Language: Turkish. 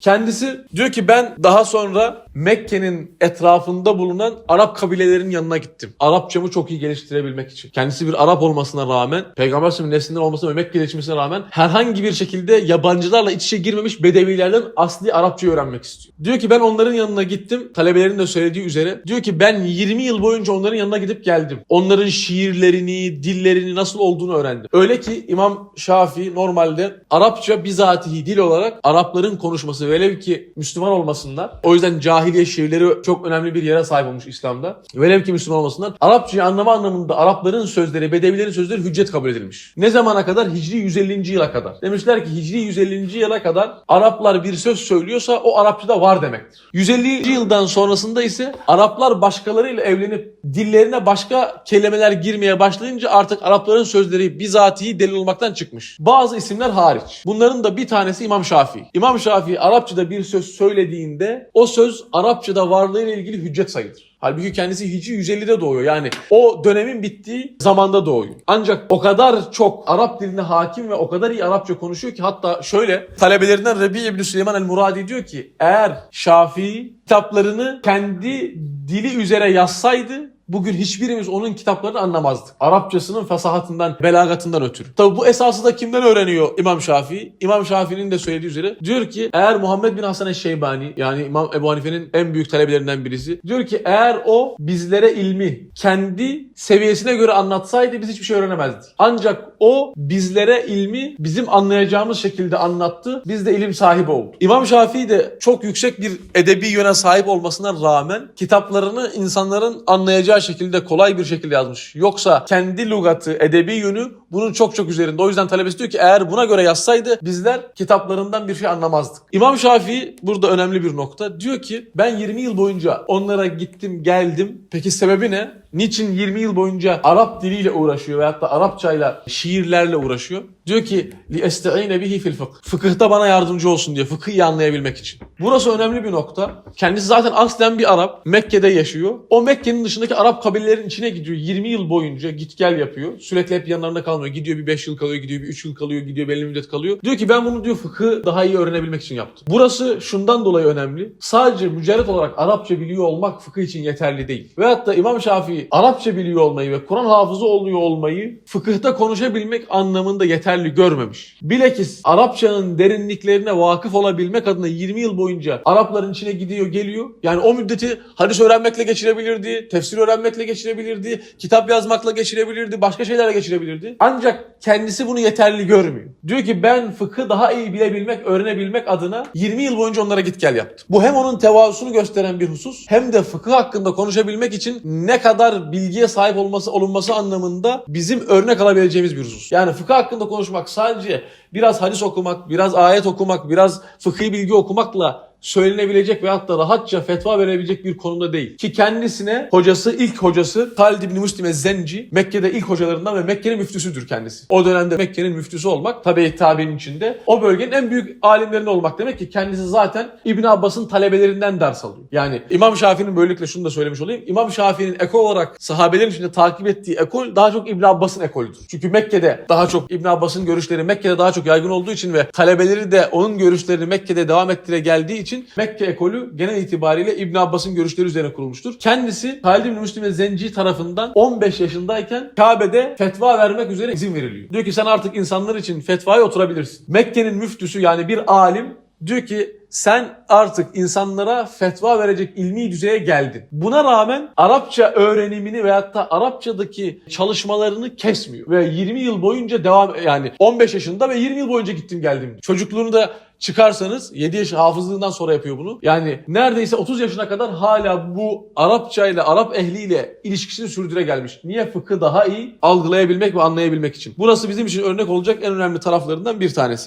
Kendisi diyor ki ben daha sonra Mekke'nin etrafında bulunan Arap kabilelerinin yanına gittim. Arapçamı çok iyi geliştirebilmek için. Kendisi bir Arap olmasına rağmen, Peygamber Efendimiz'in neslinden olmasına ve Mekke'de yetişmesine rağmen herhangi bir şekilde yabancılarla iç içe girmemiş Bedevilerden asli Arapçayı öğrenmek istiyor. Diyor ki ben onların yanına gittim. Talebelerin de söylediği üzere. Diyor ki ben 20 yıl boyunca onların yanına gidip geldim. Onların şiirlerini, dillerini nasıl olduğunu öğrendim. Öyle ki İmam Şafii normalde Arapça bizatihi dil olarak Arapların konuşması velev ki Müslüman olmasınlar. O yüzden cahiliye şiirleri çok önemli bir yere sahip olmuş İslam'da. Velev ki Müslüman olmasınlar. Arapçayı anlama anlamında Arapların sözleri, Bedevilerin sözleri hüccet kabul edilmiş. Ne zamana kadar? Hicri 150. yıla kadar. Demişler ki Hicri 150. yıla kadar Araplar bir söz söylüyorsa o Arapçada var demektir. 150. yıldan sonrasında ise Araplar başkalarıyla evlenip dillerine başka kelimeler girmeye başlayınca artık Arapların sözleri bizatihi delil olmaktan çıkmış. Bazı isimler hariç. Bunların da bir tanesi İmam Şafii. İmam Şafii Arapçada bir söz söylediğinde o söz Arapçada varlığıyla ilgili hüccet sayılır. Halbuki kendisi Hicri 150'de doğuyor. Yani o dönemin bittiği zamanda doğuyor. Ancak o kadar çok Arap diline hakim ve o kadar iyi Arapça konuşuyor ki hatta şöyle talebelerinden Rebi İbni Süleyman el-Muradi diyor ki eğer Şafii kitaplarını kendi dili üzere yazsaydı Bugün hiçbirimiz onun kitaplarını anlamazdık. Arapçasının fesahatından, belagatından ötürü. Tabi bu esası da kimden öğreniyor İmam Şafii? İmam Şafii'nin de söylediği üzere diyor ki eğer Muhammed bin Hasan eş-Şeybani yani İmam Ebu Hanife'nin en büyük talebelerinden birisi diyor ki eğer o bizlere ilmi kendi seviyesine göre anlatsaydı biz hiçbir şey öğrenemezdik. Ancak o bizlere ilmi bizim anlayacağımız şekilde anlattı. Biz de ilim sahibi olduk. İmam Şafii de çok yüksek bir edebi yöne sahip olmasına rağmen kitaplarını insanların anlayacağı şekilde kolay bir şekilde yazmış. Yoksa kendi lugatı, edebi yönü bunun çok çok üzerinde. O yüzden talebesi diyor ki eğer buna göre yazsaydı bizler kitaplarından bir şey anlamazdık. İmam Şafii burada önemli bir nokta. Diyor ki ben 20 yıl boyunca onlara gittim geldim. Peki sebebi ne? Niçin 20 yıl boyunca Arap diliyle uğraşıyor veyahut da Arapçayla şiirlerle uğraşıyor? Diyor ki li este'ine bihi fil fıkh. Fıkıhta bana yardımcı olsun diye fıkıh anlayabilmek için. Burası önemli bir nokta. Kendisi zaten aslen bir Arap. Mekke'de yaşıyor. O Mekke'nin dışındaki Arap kabilelerin içine gidiyor. 20 yıl boyunca git gel yapıyor. Sürekli hep yanlarında kalmıyor. Gidiyor bir 5 yıl kalıyor, gidiyor bir 3 yıl kalıyor, gidiyor belli müddet kalıyor. Diyor ki ben bunu diyor fıkı daha iyi öğrenebilmek için yaptım. Burası şundan dolayı önemli. Sadece mücerret olarak Arapça biliyor olmak fıkıh için yeterli değil. Veyahut da İmam Şafii Arapça biliyor olmayı ve Kur'an hafızı oluyor olmayı fıkıhta konuşabilmek anlamında yeterli görmemiş. Bilakis Arapçanın derinliklerine vakıf olabilmek adına 20 yıl boyunca Arapların içine gidiyor geliyor. Yani o müddeti hadis öğrenmekle geçirebilirdi, tefsir öğrenmekle geçirebilirdi, kitap yazmakla geçirebilirdi, başka şeylerle geçirebilirdi. Ancak kendisi bunu yeterli görmüyor. Diyor ki ben fıkhı daha iyi bilebilmek, öğrenebilmek adına 20 yıl boyunca onlara git gel yaptım. Bu hem onun tevazusunu gösteren bir husus hem de fıkıh hakkında konuşabilmek için ne kadar bilgiye sahip olması olunması anlamında bizim örnek alabileceğimiz bir husus. Yani fıkıh hakkında konuşmak sadece biraz hadis okumak, biraz ayet okumak, biraz fıkhi bilgi okumakla söylenebilecek veyahut da rahatça fetva verebilecek bir konumda değil. Ki kendisine hocası, ilk hocası Halid İbni Müslim Zenci Mekke'de ilk hocalarından ve Mekke'nin müftüsüdür kendisi. O dönemde Mekke'nin müftüsü olmak tabi tabi'nin içinde o bölgenin en büyük alimlerinden olmak demek ki kendisi zaten İbn Abbas'ın talebelerinden ders alıyor. Yani İmam Şafii'nin böylelikle şunu da söylemiş olayım. İmam Şafii'nin ekol olarak sahabelerin içinde takip ettiği ekol daha çok İbn Abbas'ın ekolüdür. Çünkü Mekke'de daha çok İbn Abbas'ın görüşleri Mekke'de daha çok yaygın olduğu için ve talebeleri de onun görüşlerini Mekke'de devam ettire geldiği için Mekke ekolü genel itibariyle İbn Abbas'ın görüşleri üzerine kurulmuştur. Kendisi Halid bin Müslim ve Zenci tarafından 15 yaşındayken Kabe'de fetva vermek üzere izin veriliyor. Diyor ki sen artık insanlar için fetvaya oturabilirsin. Mekke'nin müftüsü yani bir alim diyor ki sen artık insanlara fetva verecek ilmi düzeye geldin. Buna rağmen Arapça öğrenimini veyahut da Arapçadaki çalışmalarını kesmiyor. Ve 20 yıl boyunca devam yani 15 yaşında ve 20 yıl boyunca gittim geldim. Çocukluğunu da çıkarsanız 7 yaş hafızlığından sonra yapıyor bunu. Yani neredeyse 30 yaşına kadar hala bu Arapça ile Arap ehliyle ilişkisini sürdüre gelmiş. Niye fıkı daha iyi algılayabilmek ve anlayabilmek için. Burası bizim için örnek olacak en önemli taraflarından bir tanesi.